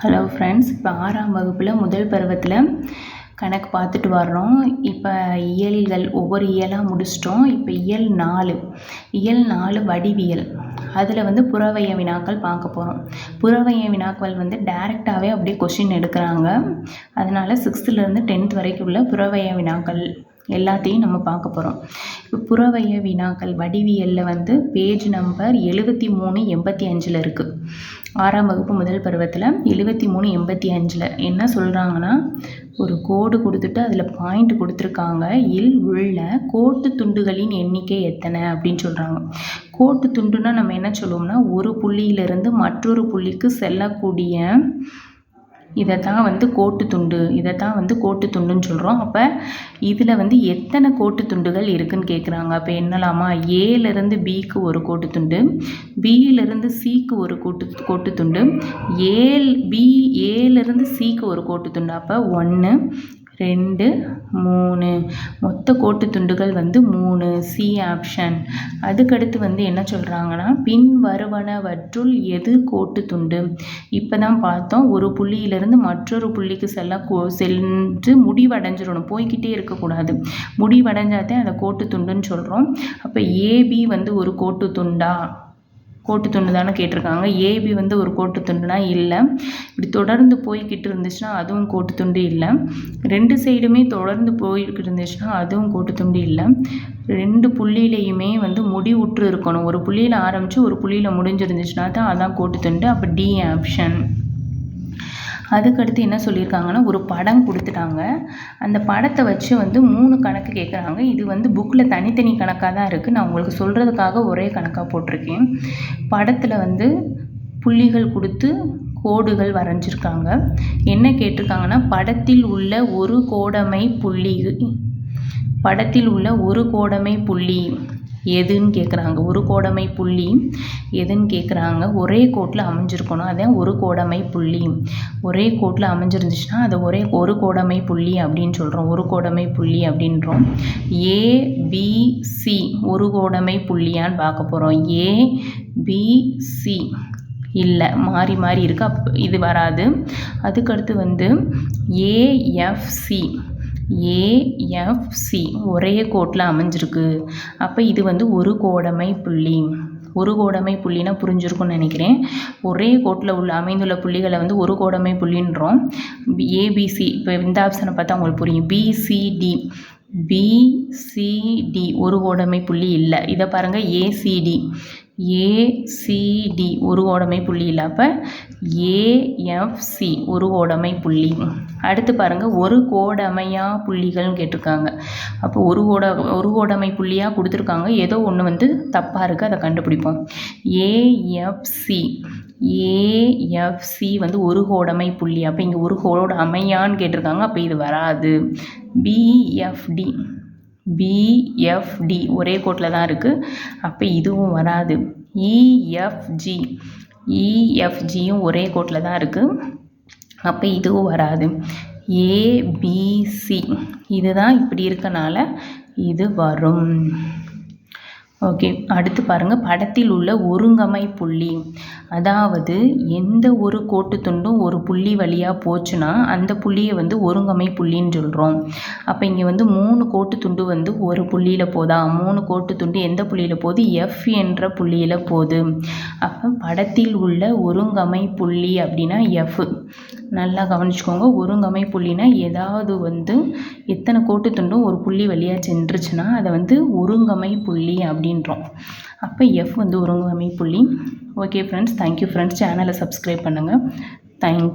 Hello friends இப்போ ஆறாம் வகுப்பில் முதல் பருவத்தில் கணக்கு பார்த்துட்டு வர்றோம். இப்போ இயல்கள் ஒவ்வொரு இயலாக முடிச்சிட்டோம். இப்போ இயல் நாலு. இயல் நாலு வடிவியல். அதில் வந்து புறவைய வினாக்கள் பார்க்க போகிறோம் புறவைய வினாக்கள் வந்து டைரெக்டாகவே அப்படியே கொஷின் எடுக்கிறாங்க. அதனால் சிக்ஸ்த்துலேருந்து டென்த் வரைக்கும் உள்ள புறவைய வினாக்கள் எல்லாத்தையும் நம்ம பார்க்க போகிறோம் இப்போ புறவய வினாக்கள் வடிவியலில் வந்து பேஜ் நம்பர் எழுபத்தி மூணு எண்பத்தி அஞ்சில் இருக்குது ஆறாம் வகுப்பு முதல் பருவத்தில் எழுபத்தி மூணு எண்பத்தி அஞ்சில் என்ன சொல்கிறாங்கன்னா ஒரு கோடு கொடுத்துட்டு அதில் பாயிண்ட் கொடுத்துருக்காங்க. இல் உள்ள கோட்டு துண்டுகளின் எண்ணிக்கை எத்தனை அப்படின்னு சொல்கிறாங்க கோட்டு துண்டுனா நம்ம என்ன சொல்லுவோம்னா ஒரு புள்ளியிலிருந்து மற்றொரு புள்ளிக்கு செல்லக்கூடிய இதை தான் வந்து கோட்டு துண்டு இதை தான் வந்து கோட்டு துண்டுன்னு சொல்கிறோம் அப்போ இதில் வந்து எத்தனை கோட்டு துண்டுகள் இருக்குதுன்னு கேட்குறாங்க அப்போ என்னலாமா? ஏலேருந்து பிக்கு ஒரு கோட்டு துண்டு பியிலேருந்து சிக்கு ஒரு கோட்டு கோட்டு துண்டு ஏல் பி ஏலேருந்து சிக்கு ஒரு கோட்டு துண்டு. அப்போ ஒன்று ரெண்டு மூணு. மொத்த கோட்டு துண்டுகள் வந்து மூணு. சி ஆப்ஷன் அதுக்கடுத்து வந்து என்ன சொல்கிறாங்கன்னா பின் வருவனவற்றுள் எது கோட்டு துண்டு? இப்போ தான் பார்த்தோம் ஒரு புள்ளியிலிருந்து மற்றொரு புள்ளிக்கு செல்ல கோ சென்று முடிவடைஞ்சிடணும். போய்கிட்டே இருக்கக்கூடாது. முடிவடைஞ்சாதே அதை கோட்டு துண்டுன்னு சொல்கிறோம் அப்போ ஏபி வந்து ஒரு கோட்டு துண்டா? கோட்டு துண்டு தானே கேட்டிருக்காங்க ஏபி வந்து ஒரு கோட்டு துண்டுனா இல்லை. இப்படி தொடர்ந்து போய்கிட்டு இருந்துச்சுன்னா அதுவும் கோட்டு துண்டு இல்லை. ரெண்டு சைடுமே தொடர்ந்து போய்கிட்டு இருந்துச்சுன்னா அதுவும் கோட்டு துண்டு இல்லை. ரெண்டு புள்ளியிலையுமே வந்து முடிவுற்று இருக்கணும். ஒரு புள்ளியில் ஆரம்பித்து ஒரு புள்ளியில் முடிஞ்சிருந்துச்சுன்னா தான் அதான் கோட்டு துண்டு. அப்போ டி ஆப்ஷன் அதுக்கடுத்து என்ன சொல்லியிருக்காங்கன்னா ஒரு படம் கொடுத்துட்டாங்க. அந்த படத்தை வச்சு வந்து மூணு கணக்கு கேட்குறாங்க. இது வந்து புக்கில் தனித்தனி கணக்காக தான் இருக்குது நான் உங்களுக்கு சொல்கிறதுக்காக ஒரே கணக்காக போட்டிருக்கேன். படத்தில் வந்து புள்ளிகள் கொடுத்து கோடுகள் வரைஞ்சிருக்காங்க. என்ன கேட்டிருக்காங்கன்னா படத்தில் உள்ள ஒரு கோடமை புள்ளி படத்தில் உள்ள ஒரு கோடமை புள்ளி எதுன்னு கேட்குறாங்க ஒரு கோடமை புள்ளி எதுன்னு கேட்குறாங்க ஒரே கோட்டில் அமைஞ்சிருக்கணும். அதான் ஒரு கோடமை புள்ளி. ஒரே கோட்டில் அமைஞ்சிருந்துச்சுன்னா அதை ஒரே ஒரு கோடமை புள்ளி அப்படின்னு சொல்கிறோம் ஒரு கோடமை புள்ளி அப்படின்றோம். ஏபிசி ஒரு கோடமை புள்ளியான்னு பார்க்க போகிறோம் ஏபிசி இல்லை. மாறி மாறி இருக்குது அப் இது வராது. அதுக்கடுத்து வந்து ஏஎஃப்சி ஏஎஃப்சி ஒரே கோட்டில் அமைஞ்சிருக்கு. அப்போ இது வந்து ஒரு கோடமை புள்ளி. ஒரு கோடமை புள்ளினா புரிஞ்சிருக்கும்னு நினைக்கிறேன். ஒரே கோட்டில் உள்ள அமைந்துள்ள புள்ளிகளை வந்து ஒரு கோடமை புள்ளின்றோம். ஏபிசி இப்போ இந்த ஆப்ஷனை பார்த்தா உங்களுக்கு புரியும். பிசிடி பிசிடி ஒரு கோடமை புள்ளி இல்லை. இதை பாருங்கள் ஏசிடி ஏசிடி ஒரு ஓடமை புள்ளி இல்லை அப்போ. ஏஎஃப்சி ஒரு ஓடமை புள்ளி. அடுத்து பாருங்கள் ஒரு கோடமையா புள்ளிகள்னு கேட்டிருக்காங்க. அப்போ ஒரு ஓட ஒரு ஓடமை புள்ளியாக கொடுத்துருக்காங்க. ஏதோ ஒன்று வந்து தப்பாக இருக்குது அதை கண்டுபிடிப்போம். ஏஎஃப்சி ஏஎஃப்சி வந்து ஒரு கோடமை புள்ளி. அப்போ இங்கே ஒரு கோட அமையான்னு கேட்டிருக்காங்க அப்போ இது வராது. பிஎஃப்டி பிஎஃப்டி ஒரே கோட்டில் தான் இருக்குது அப்போ இதுவும் வராது. இஎஃப்ஜி இஎஃப்ஜியும் ஒரே கோட்டில் தான் இருக்குது அப்போ இதுவும் வராது. ஏபிசி இதுதான் இப்படி இருக்கனால இது வரும். ஓகே அடுத்து பாருங்கள் படத்தில் உள்ள ஒருங்கமை புள்ளி. அதாவது எந்த ஒரு கோட்டு துண்டும் ஒரு புள்ளி வழியாக போச்சுன்னா அந்த புள்ளியை வந்து ஒருங்கமை புள்ளின்னு சொல்கிறோம் அப்போ இங்கே வந்து மூணு கோட்டு துண்டு வந்து ஒரு புள்ளியில் போதா? மூணு கோட்டு துண்டு எந்த புள்ளியில் போகுது? எஃப் என்ற புள்ளியில் போகுது. அப்போ படத்தில் உள்ள ஒருங்கமை புள்ளி அப்படின்னா எஃப் நல்லா கவனிச்சுக்கோங்க. ஒருங்கமை புள்ளினா ஏதாவது வந்து எத்தனை கோட்டு துண்டும் ஒரு புள்ளி வழியாக சென்றுச்சுன்னா அதை வந்து ஒருங்கமை புள்ளி அப்படின்றோம். அப்போ எஃப் வந்து ஒருங்கமை புள்ளி. Okay friends thank you friends சேனலை சப்ஸ்கிரைப் பண்ணுங்கள் தேங்க்